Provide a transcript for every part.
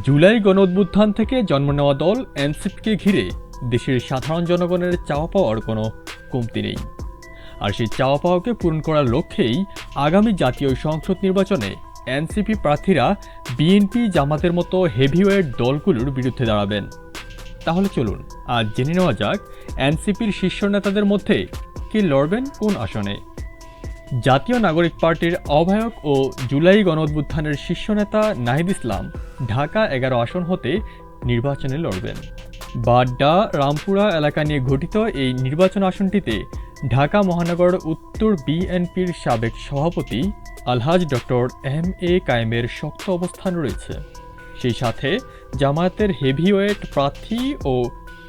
জুলাই গণ থেকে জন্ম নেওয়া দল এনসিপিকে ঘিরে দেশের সাধারণ জনগণের চাওয়া পাওয়ার কোনো কমতি নেই। আর সেই চাওয়া পাওয়াকে পূরণ করার লক্ষ্যেই আগামী জাতীয় সংসদ নির্বাচনে এনসিপি প্রার্থীরা বিএনপি জামাতের মতো হেভিওয়েট দলগুলোর বিরুদ্ধে দাঁড়াবেন। তাহলে চলুন, আজ জেনে নেওয়া যাক এনসিপির শীর্ষ নেতাদের মধ্যে কে লড়বেন কোন আসনে। জাতীয় নাগরিক পার্টির আহ্বায়ক ও জুলাই গণঅভ্যুত্থানের শীর্ষ নেতা নাহিদ ইসলাম ঢাকা এগারো আসন হতে নির্বাচনে লড়বেন। বাড্ডা, রামপুরা এলাকা নিয়ে গঠিত এই নির্বাচন আসনটিতে ঢাকা মহানগর উত্তর বিএনপির সাবেক সভাপতি আলহাজ ডক্টর এম এ কায়েমের শক্ত অবস্থান রয়েছে। সেই সাথে জামায়াতের হেভিওয়েট প্রার্থী ও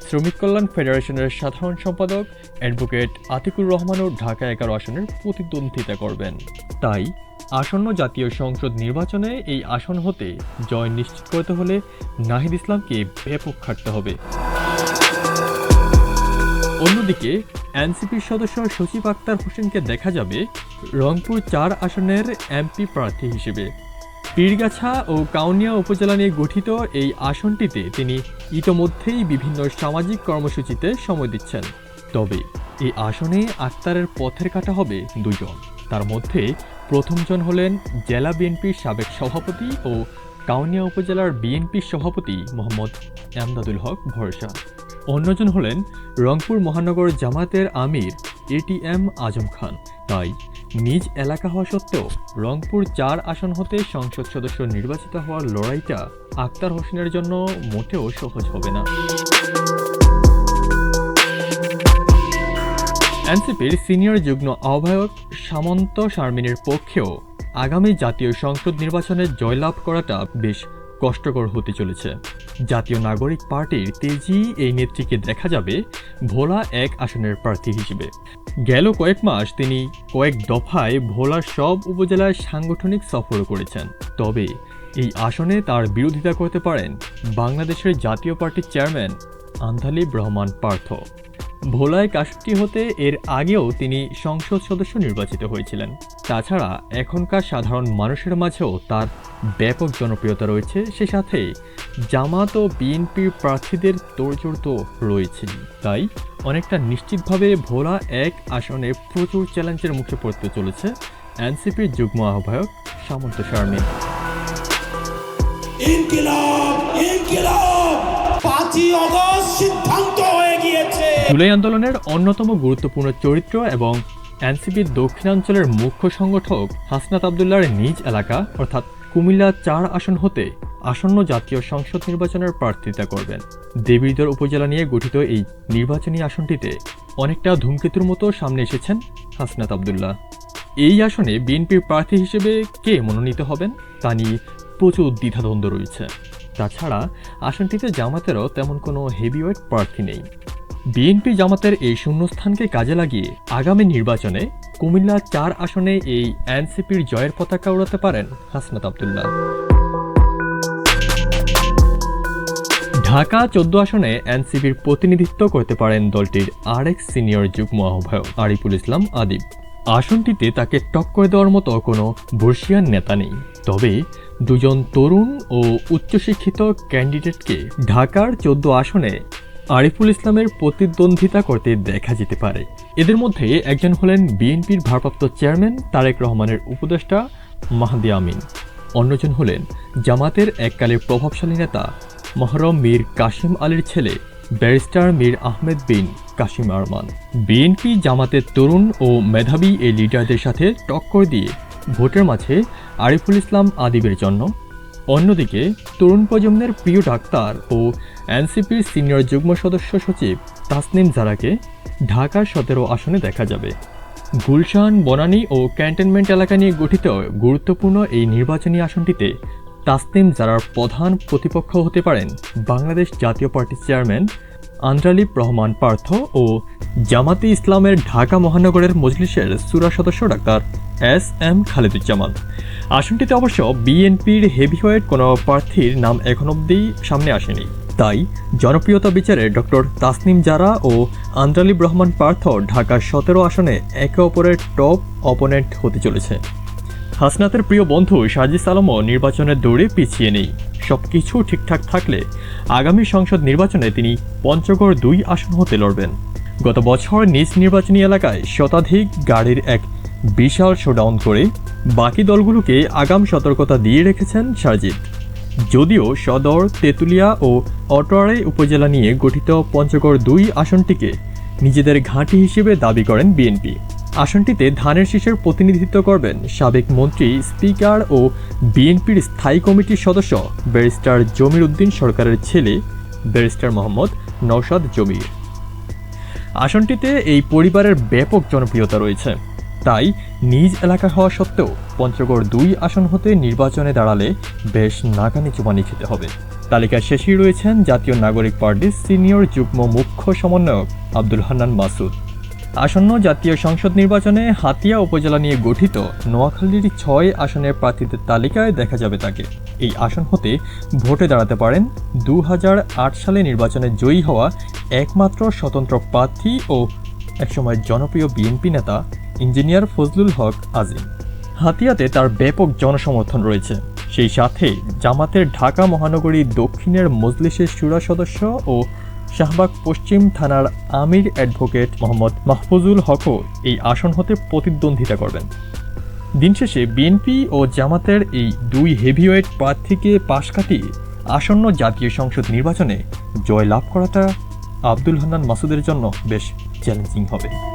শ্রমিক কল্যাণ ফেডারেশনের সাধারণ সম্পাদক অ্যাডভোকেট আতিকুর রহমানও ঢাকা এগারো আসনের প্রতিদ্বন্দ্বিতা করবেন। তাই আসন্ন জাতীয় সংসদ নির্বাচনে এই আসন হতে জয় নিশ্চিত করতে হলে নাহিদ ইসলামকে ব্যাপক খাটতে হবে। অন্যদিকে এনসিপির সদস্য সচিব আক্তার হোসেনকে দেখা যাবে রংপুর চার আসনের এমপি প্রার্থী হিসেবে। পীরগাছা ও কাউনিয়া উপজেলা নিয়ে গঠিত এই আসনটিতে তিনি ইতোমধ্যেই বিভিন্ন সামাজিক কর্মসূচিতে সময় দিচ্ছেন। তবে এই আসনে আক্তারের পথের কাটা হবে দুজন তার মধ্যে প্রথমজন হলেন জেলা বিএনপির সাবেক সভাপতি ও কাউনিয়া উপজেলার বিএনপির সভাপতি মোহাম্মদ এমদাদুল হক ভরসা। অন্যজন হলেন রংপুর মহানগর জামাতের আমির এটিএম আজম খান। তাই নিজ এলাকা হওয়া সত্ত্বেও রংপুর চার আসন হতে সংসদ সদস্য নির্বাচিত হওয়ার লড়াইটা আক্তার হোসেনের জন্য মোটেও সহজ হবে না। এনসিপির সিনিয়র যুগ্ম আহ্বায়ক সামন্ত শারমিনের পক্ষেও আগামী জাতীয় সংসদ নির্বাচনে জয়লাভ করাটা বেশ কষ্টকর হতে চলেছে। জাতীয় নাগরিক পার্টির তেজি এই নেত্রীকে দেখা যাবে ভোলা এক আসনের প্রার্থী হিসেবে। গেল কয়েক মাস তিনি কয়েক দফায় ভোলার সব উপজেলায় সাংগঠনিক সফর করেছেন। তবে এই আসনে তার বিরোধিতা করতে পারেন বাংলাদেশের জাতীয় পার্টির চেয়ারম্যান আন্ধালিব রহমান পার্থ। ভোলায় কাশটি হতে এর আগেও তিনি সংসদ সদস্য নির্বাচিত হয়েছিলেন। তাছাড়া এখনকার সাধারণ মানুষের মাঝেও তার ব্যাপক জনপ্রিয়তা রয়েছে সে সাথে জামাত ও বিএনপির প্রার্থীদের তোড়জোড় তো রয়েছেই। তাই অনেকটা নিশ্চিতভাবে ভোলা এক আসনে প্রচুর চ্যালেঞ্জের মুখে পড়তে চলেছে এনসিপির যুগ্ম আহ্বায়ক সামন্ত শারমিন। জুলাই আন্দোলনের অন্যতম গুরুত্বপূর্ণ চরিত্র এবং এনসিপির দক্ষিণাঞ্চলের মুখ্য সংগঠক হাসনাত আবদুল্লার নিজ এলাকা, অর্থাৎ কুমিল্লা চার আসন হতে আসন্ন জাতীয় সংসদ নির্বাচনের প্রার্থিতা করবেন। দেবীদর উপজেলা নিয়ে গঠিত এই নির্বাচনী আসনটিতে অনেকটা ধূমকেতুর মতো সামনে এসেছেন হাসনাত আবদুল্লাহ। এই আসনে বিএনপির প্রার্থী হিসেবে কে মনোনীত হবেন তা নিয়ে প্রচুর দ্বিধাদ্বন্দ্ব রয়েছে। তাছাড়া আসনটিতে জামাতেরও তেমন কোনো হেভিওয়েট প্রার্থী নেই। বিএনপি জামাতের এই শূন্যস্থানকে কাজে লাগিয়ে আগামী নির্বাচনে কুমিল্লা চার আসনে এই এনসিপির জয়ের পতাকা উড়াতে পারেন হাসনাত আবদুল্লাহ। ঢাকা চোদ্দ আসনে এনসিপির প্রতিনিধিত্ব করতে পারেন দলটির আরেক সিনিয়র যুগ্ম আহ্বায়ক আরিফুল ইসলাম আদিব। আসনটিতে তাকে টক্কর দেওয়ার মতো কোনো বর্ষিয়ান নেতা নেই। তবে দুজন তরুণ ও উচ্চশিক্ষিত ক্যান্ডিডেটকে ঢাকার চোদ্দ আসনে আরিফুল ইসলামের প্রতিদ্বন্দ্বিতা করতে দেখা যেতে পারে। এদের মধ্যে একজন হলেন বিএনপির ভারপ্রাপ্ত চেয়ারম্যান তারেক রহমানের উপদেষ্টা মাহদি আমিন। অন্যজন হলেন জামাতের এককালের প্রভাবশালী নেতা মহরম মীর কাশিম আলীর ছেলে ব্যারিস্টার মীর আহমেদ বিন কাশিম আরমান। বিএনপি জামাতের তরুণ ও মেধাবী এই লিডারদের সাথে টক্কর দিয়ে ভোটের মাঝে আরিফুল ইসলাম আদিবের জন্য অন্যদিকে, তরুণ প্রজন্মের প্রিয় ডাক্তার ও এনসিপির সিনিয়র যুগ্ম সদস্য সচিব তাসনিম জারাকে ঢাকার সতেরো আসনে দেখা যাবে। গুলশান, বনানী ও ক্যান্টনমেন্ট এলাকা নিয়ে গঠিত গুরুত্বপূর্ণ এই নির্বাচনী আসনটিতে তাসনিম জারার প্রধান প্রতিপক্ষ হতে পারেন বাংলাদেশ জাতীয় পার্টির চেয়ারম্যান আন্দ্রালিব রহমান পার্থ ও জামাতে ইসলামের ঢাকা মহানগরের মজলিসের সুরা সদস্য ডাক্তার এস এম খালেদুজ্জামান। আসনটিতে অবশ্য বিএনপির হেভিওয়েট কোনো প্রার্থীর নাম এখন অবধি সামনে আসেনি। তাই জনপ্রিয়তা বিচারে ডক্টর তাসনিম জারা ও আন্দ্রালিব রহমান পার্থ ঢাকার সতেরো আসনে একে অপরের টপ অপোনেন্ট হতে চলেছে। হাসনাতের প্রিয় বন্ধু সাজিস আলমও নির্বাচনের দৌড়ে পিছিয়ে নেই। সব কিছু ঠিকঠাক থাকলে আগামী সংসদ নির্বাচনে তিনি পঞ্চগড় দুই আসন হতে লড়বেন। গত বছর নিজ নির্বাচনী এলাকায় শতাধিক গাড়ির এক বিশাল শোডাউন করে বাকি দলগুলোকে আগাম সতর্কতা দিয়ে রেখেছেন সাজিদ যদিও সদর, তেঁতুলিয়া ও অটোয়ারাই উপজেলা নিয়ে গঠিত পঞ্চগড় দুই আসনটিকে নিজেদের ঘাঁটি হিসেবে দাবি করেন বিএনপি। আসনটিতে ধানের শীষের প্রতিনিধিত্ব করবেন সাবেক মন্ত্রী, স্পিকার ও বিএনপির স্থায়ী কমিটির সদস্য ব্যারিস্টার জমির উদ্দিন সরকারের ছেলে ব্যারিস্টার মোহাম্মদ নওশাদ জমির। আসনটিতে এই পরিবারের ব্যাপক জনপ্রিয়তা রয়েছে। তাই নিজ এলাকা হওয়া সত্ত্বেও পঞ্চগড় দুই আসন হতে নির্বাচনে দাঁড়ালে বেশ নাকানি চুবানি খেতে হবে। তালিকার শেষেই রয়েছেন জাতীয় নাগরিক পার্টির সিনিয়র যুগ্ম মুখ্য সমন্বয়ক আব্দুল হান্নান মাসুদ। আসন্ন জাতীয় সংসদ নির্বাচনে হাতিয়া উপজেলা নিয়ে গঠিত নোয়াখালীর ছয় আসনের প্রার্থীদের তালিকায় দেখা যাবে তাকে। এই আসন হতে ভোটে দাঁড়াতে পারেন দু হাজার আট সালে নির্বাচনে জয়ী হওয়া একমাত্র স্বতন্ত্র প্রার্থী ও একসময় জনপ্রিয় বিএনপি নেতা ইঞ্জিনিয়ার ফজলুল হক আজিম। হাতিয়াতে তার ব্যাপক জনসমর্থন রয়েছে। সেই সাথে জামাতের ঢাকা মহানগরী দক্ষিণের মজলিসের সুরা সদস্য ও শাহবাগ পশ্চিম থানার আমির অ্যাডভোকেট মোহাম্মদ মাহফুজুল হকও এই আসন হতে প্রতিদ্বন্দ্বিতা করবেন। দিন শেষে বিএনপি ও জামাতের এই দুই হেভিওয়েট প্রার্থীকে পাশ কাটিয়ে আসন্ন জাতীয় সংসদ নির্বাচনে জয় লাভ করাটা আব্দুল হান্নান মাসুদের জন্য বেশ চ্যালেঞ্জিং হবে।